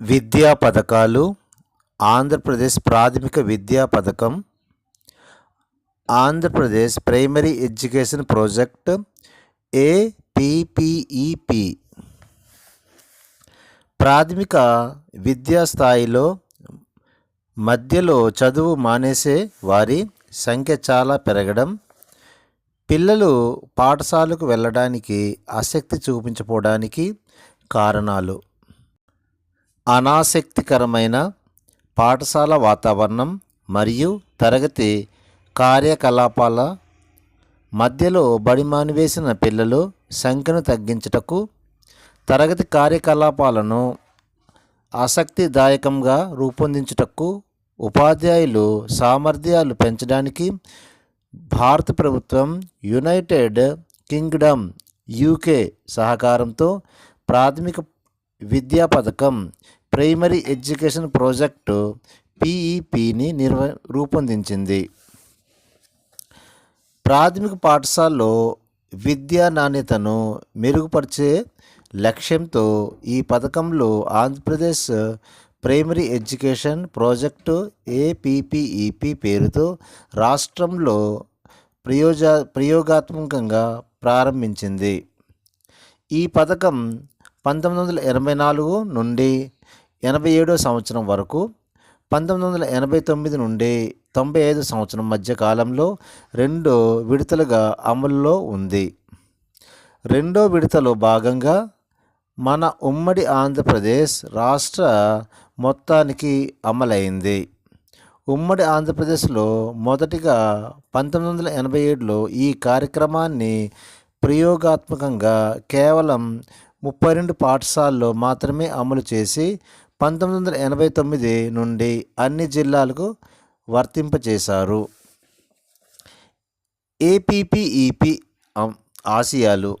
విద్యా పథకాలు ఆంధ్రప్రదేశ్ ప్రాథమిక విద్యా పథకం Andhra Pradesh primary education project APPEP ప్రాథమిక విద్యా స్థాయిలో మధ్యలో చదువు మానేసే వారి సంఖ్య చాలా పెరగడం పిల్లలు పాఠశాలకు వెళ్ళడానికి ఆసక్తి చూపించకపోవడానికి కారణాలు. అనాసక్తికరమైన పాఠశాల వాతావరణం మరియు తరగతి కార్యకలాపాల మధ్యలో బడి మానివేసిన పిల్లలు సంఖ్యను తగ్గించుటకు తరగతి కార్యకలాపాలను ఆసక్తిదాయకంగా రూపొందించుటకు ఉపాధ్యాయులు సామర్థ్యాలు పెంచడానికి భారత ప్రభుత్వం యునైటెడ్ కింగ్డమ్ యూకే సహకారంతో ప్రాథమిక విద్యా పథకం ప్రైమరీ ఎడ్యుకేషన్ ప్రాజెక్టు పీఈపీని నిర్వ రూపొందించింది. ప్రాథమిక పాఠశాలలో విద్యా నాణ్యతను మెరుగుపరిచే లక్ష్యంతో ఈ పథకంలో Andhra Pradesh primary education project APPEP పేరుతో రాష్ట్రంలో ప్రయోజ ప్రయోగాత్మకంగా ప్రారంభించింది. ఈ పథకం పంతొమ్మిది వందల ఎనభై నాలుగు నుండి ఎనభై ఏడో సంవత్సరం వరకు పంతొమ్మిది వందల ఎనభై తొమ్మిది నుండి తొంభై ఐదు సంవత్సరం మధ్య కాలంలో రెండు విడతలుగా అమల్లో ఉంది. రెండో విడతలో భాగంగా మన ఉమ్మడి ఆంధ్రప్రదేశ్ రాష్ట్ర మొత్తానికి అమలైంది. ఉమ్మడి ఆంధ్రప్రదేశ్లో మొదటిగా పంతొమ్మిది వందల ఎనభై ఏడులో ఈ కార్యక్రమాన్ని ప్రయోగాత్మకంగా కేవలం ముప్పై రెండు పాఠశాలలో మాత్రమే అమలు చేసి పంతొమ్మిది వందల ఎనభై తొమ్మిది నుండి అన్ని జిల్లాలకు వర్తింపచేశారు. ఏపీపీఈపి ఆశయాలు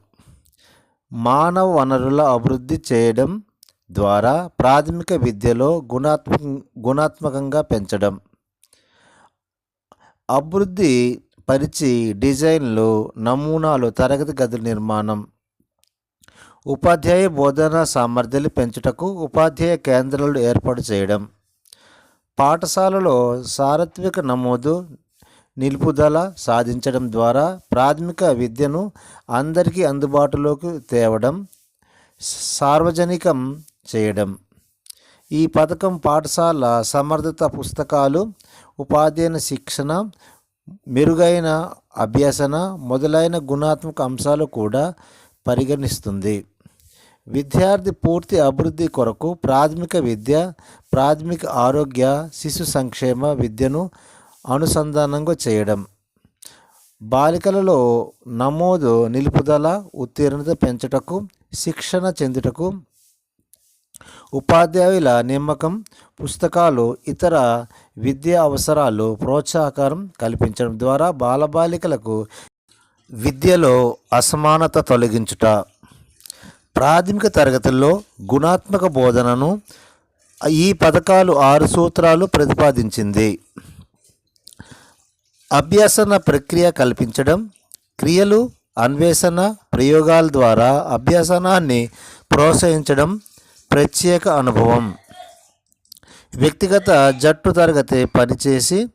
మానవ వనరుల అభివృద్ధి చేయడం ద్వారా ప్రాథమిక విద్యలో గుణాత్మక గుణాత్మకంగా పెంచడం. అభివృద్ధి పరిచి డిజైన్లు నమూనాలు తరగతి గదుల నిర్మాణం ఉపాధ్యాయ బోధనా సామర్థ్యాలు పెంచుటకు ఉపాధ్యాయ కేంద్రాలు ఏర్పాటు చేయడం. పాఠశాలలో సారత్విక నమోదు నిలుపుదల సాధించడం ద్వారా ప్రాథమిక విద్యను అందరికీ అందుబాటులోకి తేవడం సార్వజనికం చేయడం. ఈ పథకం పాఠశాల సమర్థత పుస్తకాలు ఉపాధ్యాయ శిక్షణ మెరుగైన అభ్యసన మొదలైన గుణాత్మక అంశాలు కూడా పరిగణిస్తుంది. విద్యార్థి పూర్తి అభివృద్ధి కొరకు ప్రాథమిక విద్య ప్రాథమిక ఆరోగ్య శిశు సంక్షేమ విద్యను అనుసంధానంగా చేయడం. బాలికలలో నమోదు నిలుపుదల ఉత్తీర్ణత పెంచుటకు శిక్షణ చెందుటకు ఉపాధ్యాయుల నిమ్మకం పుస్తకాలు ఇతర విద్యా అవసరాలు ప్రోత్సాహకరం కల్పించడం ద్వారా బాలబాలికలకు విద్యలో అసమానత తొలగించుట. ప్రాథమిక తరగతుల్లో గుణాత్మక బోధనను ఈ పథకాలు ఆరు సూత్రాలు ప్రతిపాదించింది. అభ్యసన ప్రక్రియ కల్పించడం క్రియలు అన్వేషణ ప్రయోగాల ద్వారా అభ్యసనాన్ని ప్రోత్సహించడం ప్రత్యేక అనుభవం. వ్యక్తిగత జట్టు తరగతి పనిచేసి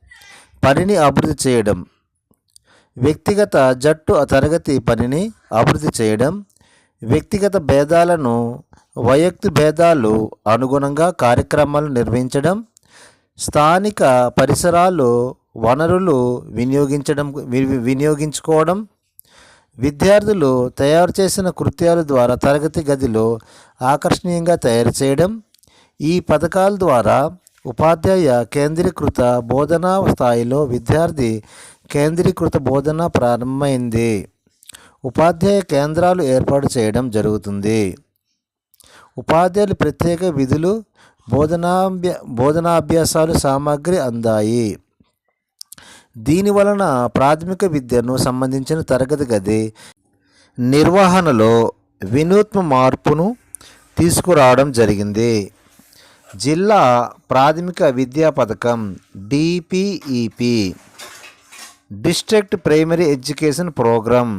పనిని అభివృద్ధి చేయడం వ్యక్తిగత జట్టు తరగతి పనిని అభివృద్ధి చేయడం వ్యక్తిగత భేదాలను వైయక్తి భేదాలు అనుగుణంగా కార్యక్రమాలు నిర్వహించడం స్థానిక పరిసరాలు వనరులు వినియోగించడం వినియోగించుకోవడం విద్యార్థులు తయారు చేసిన కృత్యాల ద్వారా తరగతి గదిలో ఆకర్షణీయంగా తయారు చేయడం ఈ పథకాల ద్వారా ఉపాధ్యాయ కేంద్రీకృత బోధనా స్థాయిలో విద్యార్థి కేంద్రీకృత బోధన ప్రారంభమైంది. ఉపాధ్యాయ కేంద్రాలు ఏర్పాటు చేయడం జరుగుతుంది. ఉపాధ్యాయులు ప్రత్యేక విధులు బోధనాభ్య బోధనాభ్యాసాలు సామాగ్రి అందాయి. దీని వలన ప్రాథమిక విద్యను సంబంధించిన తరగతి గది నిర్వహణలో వినూత్న మార్పును తీసుకురావడం జరిగింది. జిల్లా ప్రాథమిక విద్యా పథకం DPEP district primary education program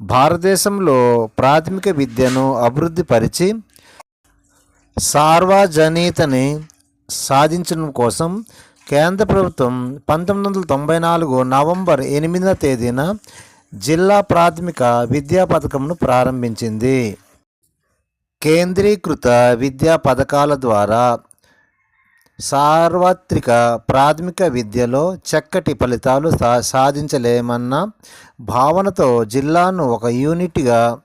భారతదేశంలో ప్రాథమిక విద్యను అభివృద్ధి పరిచి సార్వజనీయతని సాధించడం కోసం కేంద్ర ప్రభుత్వం పంతొమ్మిది వందల తొంభై నాలుగు నవంబర్ ఎనిమిదవ తేదీన జిల్లా ప్రాథమిక విద్యా పథకంను ప్రారంభించింది. కేంద్రీకృత విద్యా పథకాల ద్వారా సార్వత్రిక ప్రాథమిక విద్యలో చక్కటి ఫలితాలు సా సాధించలేమన్న భావనతో జిల్లాను ఒక యూనిట్గా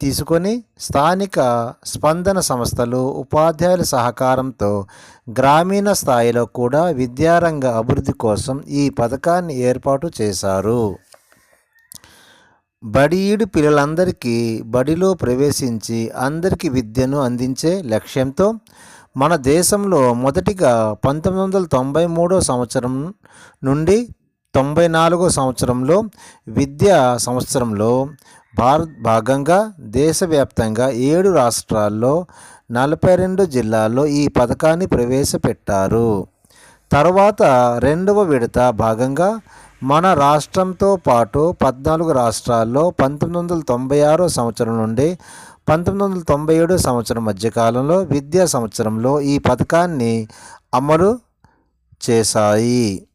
తీసుకొని స్థానిక స్పందన సంస్థలు ఉపాధ్యాయుల సహకారంతో గ్రామీణ స్థాయిలో కూడా విద్యారంగ అభివృద్ధి కోసం ఈ పథకాన్ని ఏర్పాటు చేశారు. బడియుడు పిల్లలందరికీ బడిలో ప్రవేశించి అందరికీ విద్యను అందించే లక్ష్యంతో మన దేశంలో మొదటిగా పంతొమ్మిది వందల తొంభై మూడో సంవత్సరం నుండి తొంభై నాలుగో సంవత్సరంలో విద్యా సంవత్సరంలో భారత్ భాగంగా దేశవ్యాప్తంగా ఏడు రాష్ట్రాల్లో నలభై రెండు జిల్లాల్లో ఈ పథకాన్ని ప్రవేశపెట్టారు. తర్వాత రెండవ విడత భాగంగా మన రాష్ట్రంతో పాటు పద్నాలుగు రాష్ట్రాల్లో పంతొమ్మిది వందల తొంభై ఆరో సంవత్సరం నుండి పంతొమ్మిది వందల తొంభై ఏడు సంవత్సరం మధ్యకాలంలో విద్యా సంవత్సరంలో ఈ పథకాన్ని అమలు చేశాయి.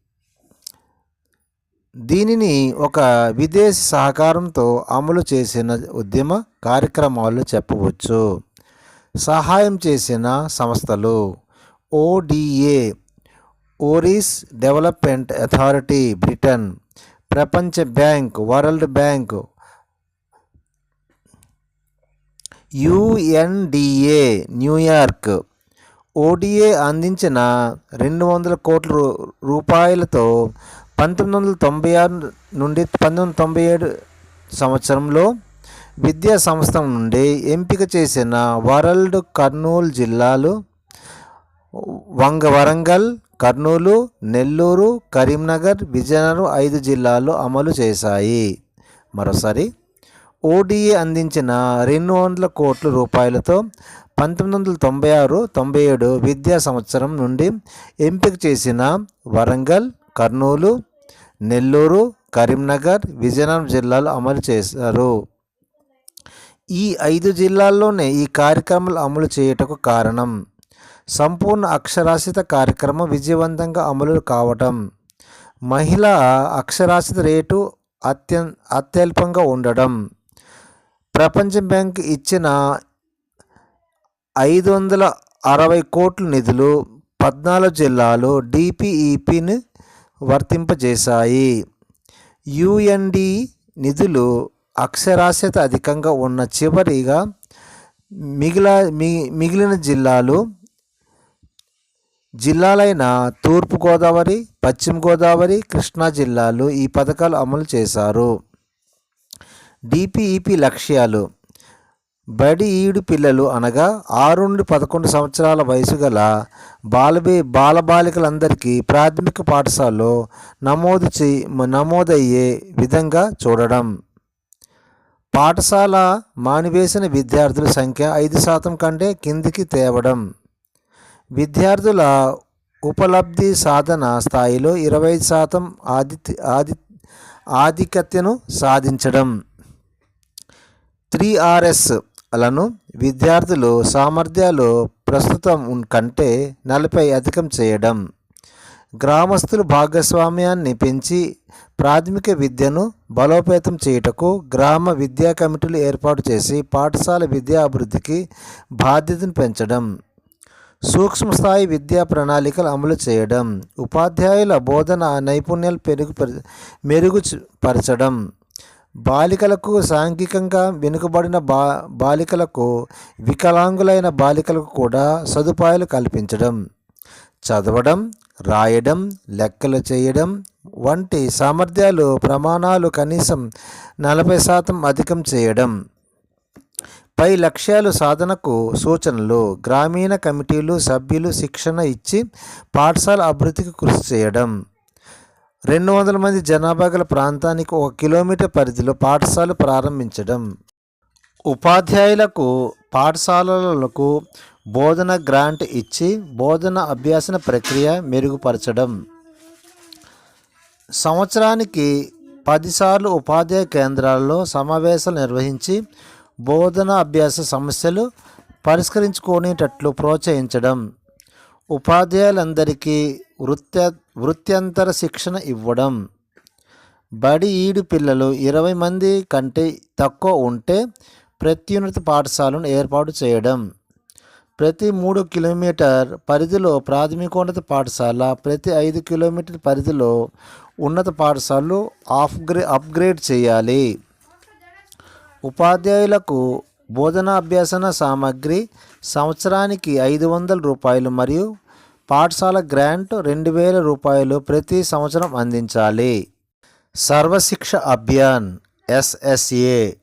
దీనిని ఒక విదేశీ సహకారంతో అమలు చేసిన ఉద్యమ కార్యక్రమాలు చెప్పవచ్చు. సహాయం చేసిన సంస్థలు ODA overseas development authority Britain ప్రపంచ bank world bank UNDA New York ODA అందించిన రెండు వందల కోట్ల రూ- రూపాయలతో పంతొమ్మిది వందల తొంభై ఆరు నుండి పంతొమ్మిది వందల తొంభై ఏడు సంవత్సరంలో విద్యా సంస్థ నుండి ఎంపిక చేసిన వరల్డ్ కర్నూలు జిల్లాలు వంగ వరంగల్ కర్నూలు నెల్లూరు కరీంనగర్ విజయనగరం ఐదు జిల్లాలు అమలు చేశాయి. మరోసారి ఓడిఏ అందించిన రెండు వందల కోట్ల రూపాయలతో పంతొమ్మిది వందల తొంభై ఆరు తొంభై ఏడు విద్యా సంవత్సరం నుండి ఎంపిక చేసిన వరంగల్ కర్నూలు నెల్లూరు కరీంనగర్ విజయనగరం జిల్లాలు అమలు చేశారు. ఈ ఐదు జిల్లాల్లోనే ఈ కార్యక్రమాలు అమలు చేయుటకు కారణం సంపూర్ణ అక్షరాస్యత కార్యక్రమం విజయవంతంగా అమలు కావటం. మహిళా అక్షరాస్యత రేటు అత్య అత్యల్పంగా ఉండడం ప్రపంచ బ్యాంక్ ఇచ్చిన ఐదు వందల అరవై కోట్ల నిధులు పద్నాలుగు జిల్లాలు డిపిఈపిని వర్తింపజేశాయి. యుఎన్డి నిధులు అక్షరాస్యత అధికంగా ఉన్న చివరిగా మిగిల మి మిగిలిన జిల్లాలు జిల్లాలైన తూర్పుగోదావరి పశ్చిమ గోదావరి కృష్ణా జిల్లాలు ఈ పథకాలు అమలు చేశారు. డిపిఈపి లక్ష్యాలు. బడి ఈడు పిల్లలు అనగా ఆరు నుండి పదకొండు సంవత్సరాల వయసు గల బాలబే బాలబాలికలందరికీ ప్రాథమిక పాఠశాలలో నమోదు చే నమోదయ్యే విధంగా చూడడం. పాఠశాల మానివేసిన విద్యార్థుల సంఖ్య ఐదు శాతం కంటే కిందికి తేవడం. విద్యార్థుల ఉపలబ్ధి సాధన స్థాయిలో ఇరవై ఐదు శాతం ఆది ఆది ఆధిక్యతను సాధించడం. త్రీ ఆర్ఎస్లను విద్యార్థులు సామర్థ్యాలు ప్రస్తుతం కంటే నలభై అధికం చేయడం. గ్రామస్తుల భాగస్వామ్యాన్ని పెంచి ప్రాథమిక విద్యను బలోపేతం చేయుటకు గ్రామ విద్యా కమిటీలు ఏర్పాటు చేసి పాఠశాల విద్యా అభివృద్ధికి బాధ్యతను పెంచడం. సూక్ష్మ స్థాయి విద్యా ప్రణాళికలు అమలు చేయడం. ఉపాధ్యాయుల బోధన నైపుణ్యాలు పెరుగు మెరుగుపరచడం బాలికలకు సాంఘికంగా వెనుకబడిన బా బాలికలకు వికలాంగులైన బాలికలకు కూడా సదుపాయాలు కల్పించడం చదవడం రాయడం లెక్కలు చేయడం వంటి సామర్థ్యాలు ప్రమాణాలు కనీసం నలభై శాతం అధికం చేయడం. పై లక్ష్యాలు సాధనకు సూచనలు గ్రామీణ కమిటీలు సభ్యులు శిక్షణ ఇచ్చి పాఠశాల అభివృద్ధికి కృషి చేయడం. రెండు వందల మంది జనాభా గల ప్రాంతానికి ఒక కిలోమీటర్ పరిధిలో పాఠశాల ప్రారంభించడం. ఉపాధ్యాయులకు పాఠశాలలకు బోధన గ్రాంట్ ఇచ్చి బోధన అభ్యాసన ప్రక్రియ మెరుగుపరచడం. సంవత్సరానికి పదిసార్లు ఉపాధ్యాయ కేంద్రాల్లో సమావేశాలు నిర్వహించి బోధన అభ్యాస సమస్యలు పరిష్కరించుకునేటట్లు ప్రోత్సహించడం. ఉపాధ్యాయులందరికీ వృత్త వృత్యంతర శిక్షణ ఇవ్వడం. బడి ఈడు పిల్లలు ఇరవై మంది కంటే తక్కువ ఉంటే ప్రత్యున్నత పాఠశాలను ఏర్పాటు చేయడం. ప్రతి మూడు కిలోమీటర్ పరిధిలో ప్రాథమికోన్నత పాఠశాల ప్రతి ఐదు కిలోమీటర్ పరిధిలో ఉన్నత పాఠశాలలు ఆఫ్గ్రే అప్గ్రేడ్ చేయాలి. ఉపాధ్యాయులకు బోధనా సామాగ్రి సామగ్రి సంవత్సరానికి ఐదు వందల రూపాయలు మరియు పాఠశాల గ్రాంట్ రెండు వేల రూపాయలు ప్రతి సంవత్సరం అందించాలి. సర్వశిక్ష అభియాన్ ఎస్ఎస్ఏ.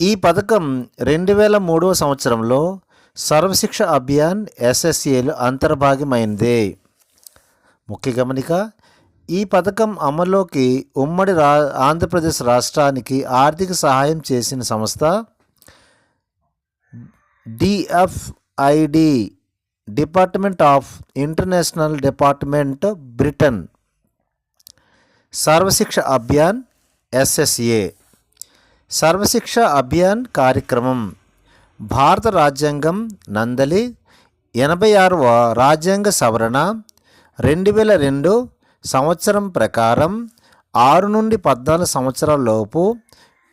ఈ పథకం రెండు వేల మూడవ సంవత్సరంలో సర్వశిక్ష అభియాన్ ఎస్ఎస్ఏలు అంతర్భాగమైంది. ముఖ్య గమనిక ఈ పథకం అమల్లోకి ఉమ్మడి రా ఆంధ్రప్రదేశ్ రాష్ట్రానికి ఆర్థిక సహాయం చేసిన సంస్థ DFID department of international department Britain Sarva Shiksha Abhiyan SSA Sarva Shiksha Abhiyan కార్యక్రమం భారత రాజ్యాంగం నందలి ఎనభై ఆరవ రాజ్యాంగ సవరణ రెండు వేల రెండు సంవత్సరం ప్రకారం ఆరు నుండి పద్నాలుగు సంవత్సరాల లోపు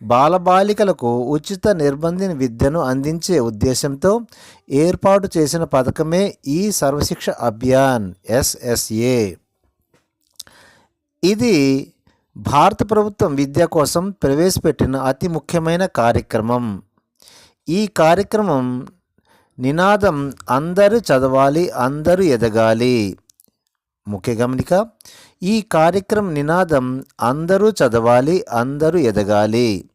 బాలబాలికలకు ఉచిత నిర్బంధిన విద్యను అందించే ఉద్దేశంతో ఏర్పాటు చేసిన పథకమే ఈ సర్వశిక్ష అభియాన్ ఎస్ఎస్ఏ. ఇది భారత ప్రభుత్వం విద్య కోసం ప్రవేశపెట్టిన అతి ముఖ్యమైన కార్యక్రమం. ఈ కార్యక్రమం నినాదం అందరూ చదవాలి అందరూ ఎదగాలి. ముఖ్య గమనిక ఈ కార్యక్రమం నినాదం అందరూ చదవాలి అందరూ ఎదగాలి.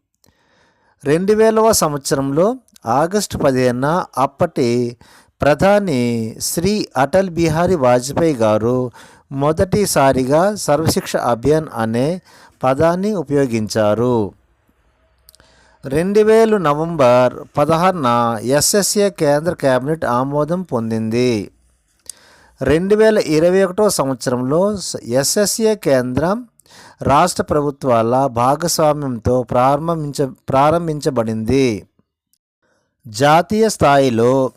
రెండు వేలవ సంవత్సరంలో ఆగస్టు పదిహేన అప్పటి ప్రధాని శ్రీ అటల్ బిహారీ వాజ్పేయి గారు మొదటిసారిగా సర్వశిక్ష అభియాన్ అనే పదాన్ని ఉపయోగించారు. రెండు వేలు నవంబర్ పదహారున ఎస్ఎస్ఏ కేంద్ర కేబినెట్ ఆమోదం పొందింది. రెండు వేల ఇరవై ఒకటో సంవత్సరంలో ఎస్ఎస్ఏ కేంద్రం రాష్ట్ర ప్రభుత్వాల భాగస్వామ్యంతో ప్రారంభించ ప్రారంభించబడింది. జాతీయ స్థాయిలో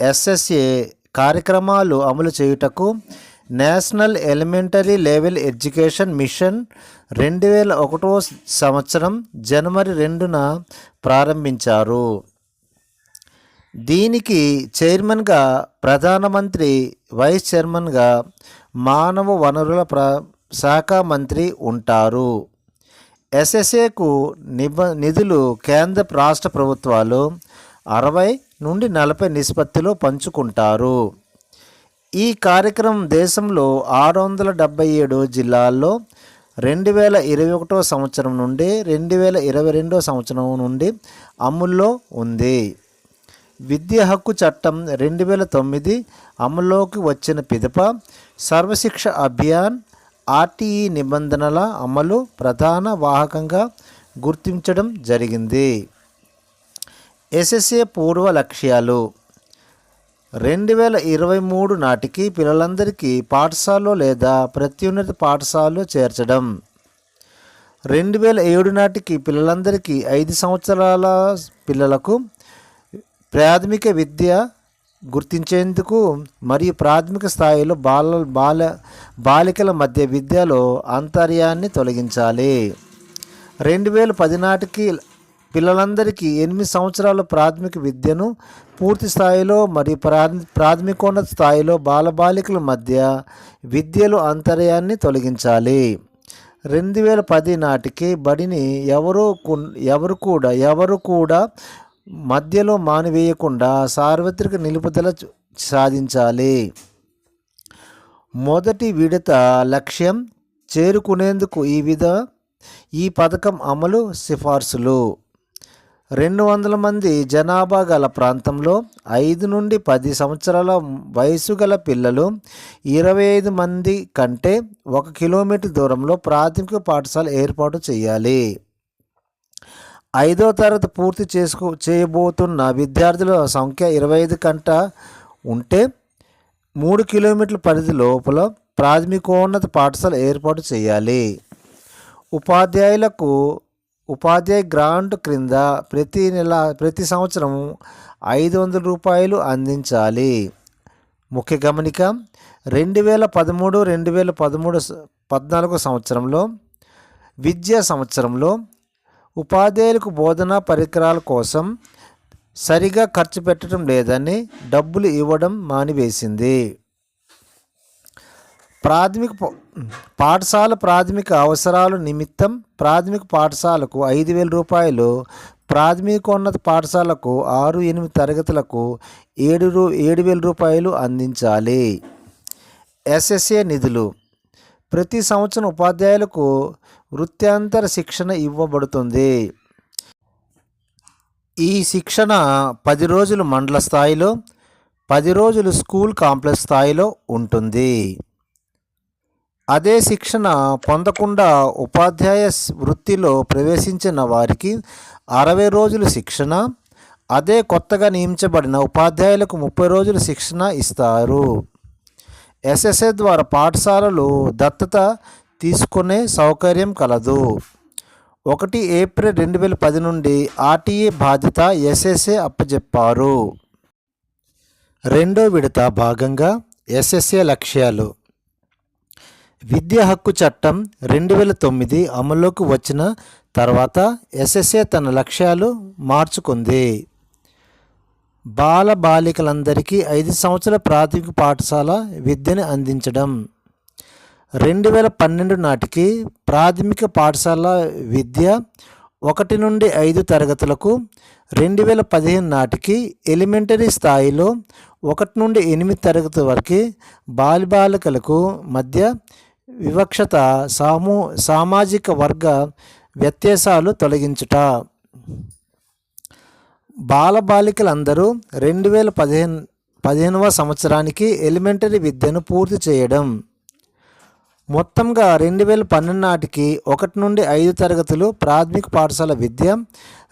ఎస్ఎస్ఏ కార్యక్రమాలు అమలు చేయుటకు national elementary level education mission రెండు వేల ఒకటో సంవత్సరం జనవరి రెండున ప్రారంభించారు. దీనికి చైర్మన్గా ప్రధానమంత్రి వైస్ చైర్మన్గా మానవ వనరుల ప్ర శాఖ మంత్రి ఉంటారు. ఎస్ఎస్ఏకు నిబ నిధులు కేంద్ర రాష్ట్ర ప్రభుత్వాలు అరవై నుండి నలభై నిష్పత్తిలో పంచుకుంటారు. ఈ కార్యక్రమం దేశంలో ఆరు వందల డెబ్బై ఏడు జిల్లాల్లో రెండు వేల ఇరవై ఒకటో సంవత్సరం నుండి రెండు వేల ఇరవై రెండో సంవత్సరం నుండి అమల్లో ఉంది. విద్యా హక్కు చట్టం రెండు వేల తొమ్మిది అమల్లోకి వచ్చిన పిదప సర్వశిక్ష అభియాన్ ఆర్టీఈ నిబంధనల అమలు ప్రధాన వాహకంగా గుర్తించడం జరిగింది. ఎస్ఎస్ఏ పూర్వ లక్ష్యాలు. రెండు వేల ఇరవై మూడు నాటికి పిల్లలందరికీ పాఠశాలలో లేదా ప్రత్యున్నత పాఠశాలలో చేర్చడం. రెండు వేల ఏడు నాటికి పిల్లలందరికీ ఐదు సంవత్సరాల పిల్లలకు ప్రాథమిక విద్య గుర్తించేందుకు మరియు ప్రాథమిక స్థాయిలో బాల బాల బాలికల మధ్య విద్యలో అంతర్యాన్ని తొలగించాలి. రెండు వేల పది నాటికి పిల్లలందరికీ ఎనిమిది సంవత్సరాల ప్రాథమిక విద్యను పూర్తి స్థాయిలో మరియు ప్రా ప్రాథమికోన్నత స్థాయిలో బాలబాలికల మధ్య విద్యలో అంతర్యాన్ని తొలగించాలి. రెండు వేల పది నాటికి బడిని ఎవరు కు- ఎవరు కూడా ఎవరు కూడా మధ్యలో మానివేయకుండా సార్వత్రిక నిలుపుదల సాధించాలి. మొదటి విడత లక్ష్యం చేరుకునేందుకు ఈ విధ ఈ పథకం అమలు సిఫార్సులు. రెండు వందల మంది జనాభా గల ప్రాంతంలో ఐదు నుండి పది సంవత్సరాల వయసు గల పిల్లలు ఇరవై ఐదు మంది కంటే ఒక కిలోమీటర్ దూరంలో ప్రాథమిక పాఠశాల ఏర్పాటు చేయాలి. ఐదో తరగతి పూర్తి చేసుకో చేయబోతున్న విద్యార్థుల సంఖ్య ఇరవై ఐదు కంట ఉంటే మూడు కిలోమీటర్ల పరిధి లోపల ప్రాథమికోన్నత పాఠశాల ఏర్పాటు చేయాలి. ఉపాధ్యాయులకు ఉపాధ్యాయ గ్రాంట్ క్రింద ప్రతి నెల ప్రతి సంవత్సరం ఐదు వందల రూపాయలు అందించాలి. ముఖ్య గమనిక రెండు వేల పదమూడు రెండు వేల పదమూడు పద్నాలుగు సంవత్సరంలో విద్యా సంవత్సరంలో ఉపాధ్యాయులకు బోధనా పరికరాల కోసం సరిగా ఖర్చు పెట్టడం లేదని డబ్బులు ఇవ్వడం మానివేసింది. ప్రాథమిక పాఠశాల ప్రాథమిక అవసరాల నిమిత్తం ప్రాథమిక పాఠశాలకు ఐదు వేల రూపాయలు ప్రాథమికోన్నత పాఠశాలకు ఆరు ఎనిమిది తరగతులకు ఏడు రూ ఏడు వేల రూపాయలు అందించాలి. ఎస్ఎస్ఏ నిధులు. ప్రతి సంవత్సరం ఉపాధ్యాయులకు వృత్యాంతర శిక్షణ ఇవ్వబడుతుంది. ఈ శిక్షణ పది రోజులు మండల స్థాయిలో పది రోజులు స్కూల్ కాంప్లెక్స్ స్థాయిలో ఉంటుంది. అదే శిక్షణ పొందకుండా ఉపాధ్యాయ వృత్తిలో ప్రవేశించిన వారికి అరవై రోజులు శిక్షణ అదే కొత్తగా నియమించబడిన ఉపాధ్యాయులకు ముప్పై రోజులు శిక్షణ ఇస్తారు. ఎస్ఎస్ఏ ద్వారా పాఠశాలలు దత్తత తీసుకునే సౌకర్యం కలదు. ఒకటి ఏప్రిల్ రెండు వేల పది నుండి ఆర్టీఏ బాధ్యత ఎస్ఎస్ఏ అప్పజెప్పారు. రెండో విడత భాగంగా ఎస్ఎస్ఏ లక్ష్యాలు. విద్యా హక్కు చట్టం రెండు వేల తొమ్మిది అమల్లోకి వచ్చిన తర్వాత ఎస్ఎస్ఏ తన లక్ష్యాలు మార్చుకుంది. బాల బాలికలందరికీ ఐదు సంవత్సరాల ప్రాథమిక పాఠశాల విద్యను అందించడం. రెండు వేల పన్నెండు నాటికి ప్రాథమిక పాఠశాల విద్య ఒకటి నుండి ఐదు తరగతులకు రెండు వేల పదిహేను నాటికి ఎలిమెంటరీ స్థాయిలో ఒకటి నుండి ఎనిమిది తరగతి వరకు బాలిబాలికలకు మధ్య వివక్షత సామూ సామాజిక వర్గ వ్యత్యాసాలు తొలగించుట. బాలబాలికలందరూ రెండు వేల పదిహేను పదిహేనవ సంవత్సరానికి ఎలిమెంటరీ విద్యను పూర్తి చేయడం. మొత్తంగా రెండు వేల పన్నెండు నాటికి ఒకటి నుండి ఐదు తరగతులు ప్రాథమిక పాఠశాల విద్య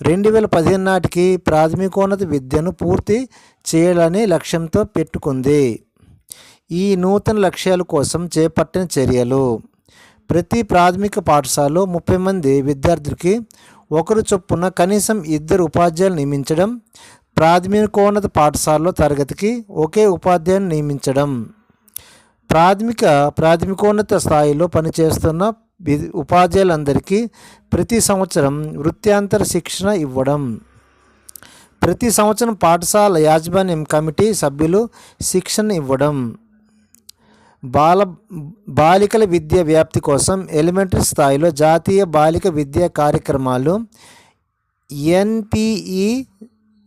రెండు వేల పదిహేను నాటికి ప్రాథమికోన్నత విద్యను పూర్తి చేయాలనే లక్ష్యంతో పెట్టుకుంది. ఈ నూతన లక్ష్యాల కోసం చేపట్టిన చర్యలు. ప్రతి ప్రాథమిక పాఠశాలలో ముప్పై మంది విద్యార్థులకి ఒకరు చొప్పున కనీసం ఇద్దరు ఉపాధ్యాయులు నియమించడం ప్రాథమికోన్నత పాఠశాలలో తరగతికి ఒకే ఉపాధ్యాయుని నియమించడం. ప్రాథమిక ప్రాథమికోన్నత స్థాయిలో పనిచేస్తున్న వి- ఉపాధ్యాయులందరికీ ప్రతి సంవత్సరం వృత్యాంతర శిక్షణ ఇవ్వడం. ప్రతి సంవత్సరం పాఠశాల యాజమాన్యం కమిటీ సభ్యులు శిక్షణ ఇవ్వడం. బాల బాలికల విద్య వ్యాప్తి కోసం ఎలిమెంటరీ స్థాయిలో జాతీయ బాలిక విద్యా కార్యక్రమాలు ఎన్పిఈ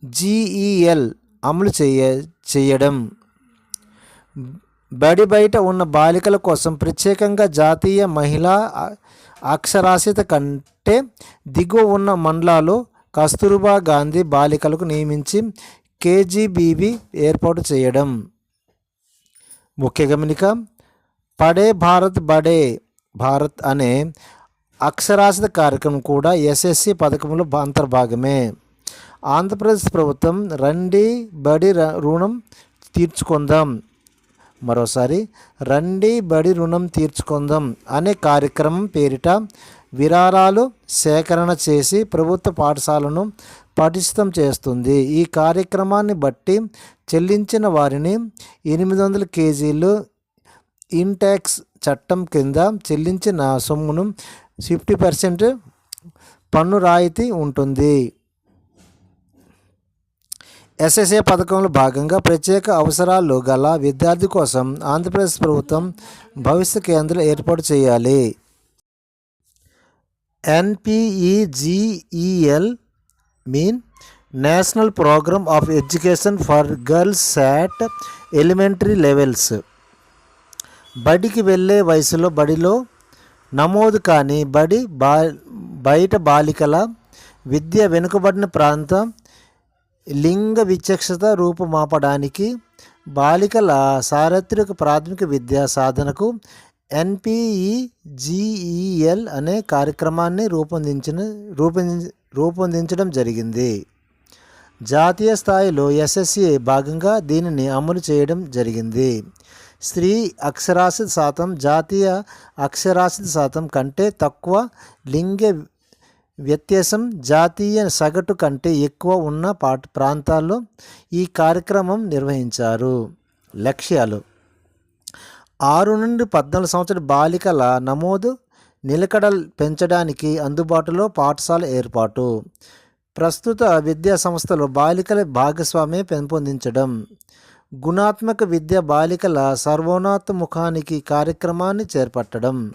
జీఈఎల్ అమలు చేయ చేయడం. బడి బయట ఉన్న బాలికల కోసం ప్రత్యేకంగా జాతీయ మహిళా అక్షరాస్యత కంటే దిగువ ఉన్న మండలాలు కస్తూర్బా గాంధీ బాలికలకు నియమించి కేజీబీబీ ఏర్పాటు చేయడం. ముఖ్య గమనిక పడే భారత్ బడే భారత్ అనే అక్షరాస్యత కార్యక్రమం కూడా ఎస్ఎస్సి పథకంలో అంతర్భాగమే. ఆంధ్రప్రదేశ్ ప్రభుత్వం రండి బడి ర- రుణం తీర్చుకుందాం. మరోసారి రండి బడి రుణం తీర్చుకుందాం అనే కార్యక్రమం పేరిట విరాళాలు సేకరణ చేసి ప్రభుత్వ పాఠశాలను పటిష్టం చేస్తుంది. ఈ కార్యక్రమాన్ని బట్టి చెల్లించిన వారిని ఎనిమిది వందల కేజీలు ఇన్టాక్స్ చట్టం కింద చెల్లించిన సొమ్మును ఫిఫ్టీ పర్సెంట్ పన్ను రాయితీ ఉంటుంది. ఎస్ఎస్ఏ పథకంలో భాగంగా ప్రత్యేక అవసరాలు గల విద్యార్థి కోసం ఆంధ్రప్రదేశ్ ప్రభుత్వం భవిష్య కేంద్రం ఏర్పాటు చేయాలి. NPEGEL mean national programme of education for girls at elementary levels బడికి వెళ్ళే వయసులో బడిలో నమోదు కాని బడి బా బయట బాలికల విద్య వెనుకబడిన ప్రాంతం లింగ విచక్షత రూపుమాపడానికి బాలికల సార్వత్రిక ప్రాథమిక విద్యా సాధనకు ఎన్పిఈజిఈఎల్ అనే కార్యక్రమాన్ని రూపొందించిన రూపొంది రూపొందించడం జరిగింది. జాతీయ స్థాయిలో ఎస్ఎస్సి భాగంగా దీనిని అమలు చేయడం జరిగింది. స్త్రీ అక్షరాస్యత శాతం జాతీయ అక్షరాస్యత శాతం కంటే తక్కువ లింగ వ్యత్యాసం జాతీయ సగటు కంటే ఎక్కువ ఉన్న పాట ప్రాంతాల్లో ఈ కార్యక్రమం నిర్వహించారు. లక్ష్యాలు. ఆరు నుండి పద్నాలుగు సంవత్సరాల బాలికల నమోదు నిలకడలు పెంచడానికి అందుబాటులో పాఠశాల ఏర్పాటు. ప్రస్తుత విద్యా సంస్థలు బాలికల భాగస్వామ్యం పెంపొందించడం. గుణాత్మక విద్య బాలికల సర్వోన్నతముఖానికి కార్యక్రమాన్ని చేపట్టడం.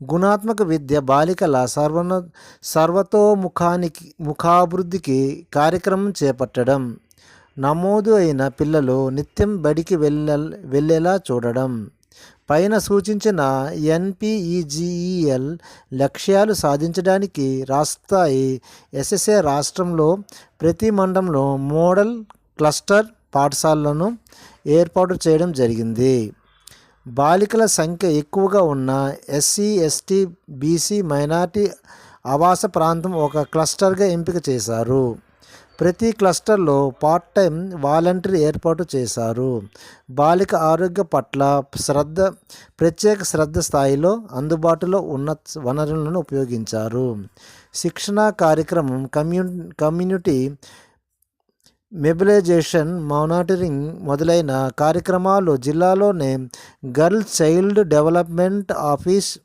గుణాత్మక విద్య బాలికల సర్వన సర్వతోముఖానికి ముఖాభివృద్ధికి కార్యక్రమం చేపట్టడం నమోదు అయిన పిల్లలు నిత్యం బడికి వెళ్ళ వెళ్ళేలా చూడడం పైన సూచించిన ఎన్పిఈజిఈఎల్ లక్ష్యాలు సాధించడానికి రాస్తాయి. ఎస్ఎస్ఏ రాష్ట్రంలో ప్రతి మండలంలో మోడల్ క్లస్టర్ పాఠశాలలను ఏర్పాటు చేయడం జరిగింది. బాలికల సంఖ్య ఎక్కువగా ఉన్న ఎస్సీ ఎస్టీ బీసీ మైనార్టీ ఆవాస ప్రాంతం ఒక క్లస్టర్గా ఎంపిక చేశారు. ప్రతి క్లస్టర్లో పార్ట్ టైం వాలంటీర్ ఏర్పాటు చేశారు. బాలిక ఆరోగ్య పట్ల శ్రద్ధ ప్రత్యేక శ్రద్ధ స్థాయిలో అందుబాటులో ఉన్న వనరులను ఉపయోగించారు. శిక్షణా కార్యక్రమం కమ్యూ కమ్యూనిటీ మెబిలైజేషన్ మానిటరింగ్ మొదలైన కార్యక్రమాలు జిల్లాలోనే girl child development office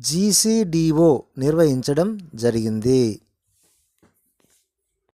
GCDO నిర్వహించడం జరిగింది.